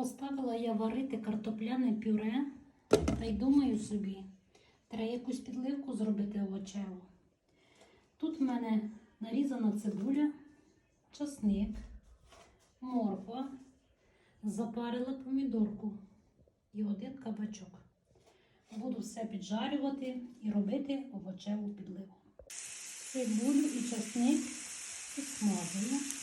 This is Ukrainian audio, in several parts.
Поставила я варити картопляне пюре та й думаю собі, треба якусь підливку зробити овочеву. Тут в мене нарізана цибуля, часник, морква, запарила помідорку і один кабачок. Буду все піджарювати і робити овочеву підливу. Цибулю і часник підсмажую.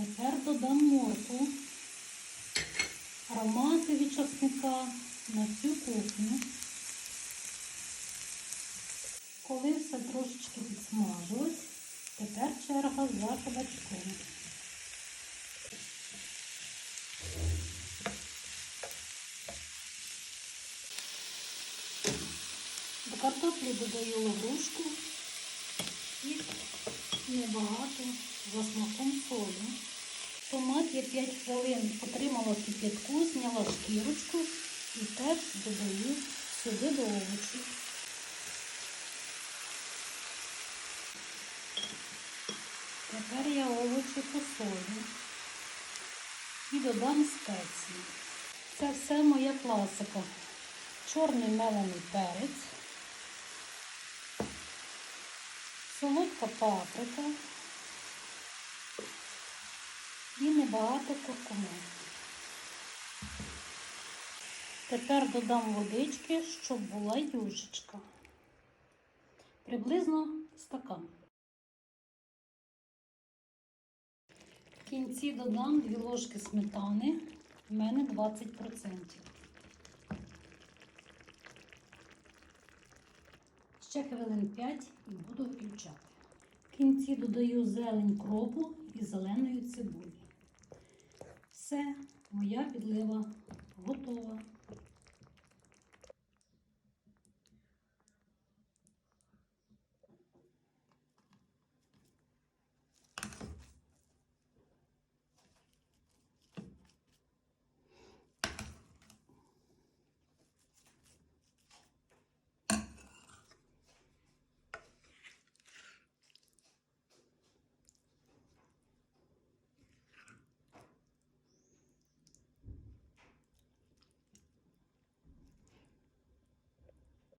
Тепер додам моркву, аромати від часника на всю кухню. Коли все трошечки підсмажилось, тепер черга за кабачком. До картоплі додаю лаврушку і небагато за смаком солі. Томат я 5 хвилин потримала в кип'ятку, зняла шкірочку і теж додаю сюди до овочів. Тепер я овочі посолю і додам спеції. Це все моя класика. Чорний мелений перець, солодка паприка і небагато куркуми. Тепер додам водички, щоб була юшечка. Приблизно стакан. В кінці додам 2 ложки сметани, в мене 20%. Ще хвилин 5 і буду виключати. В кінці додаю зелень кропу і зеленої цибулі. Все, моя підлива готова.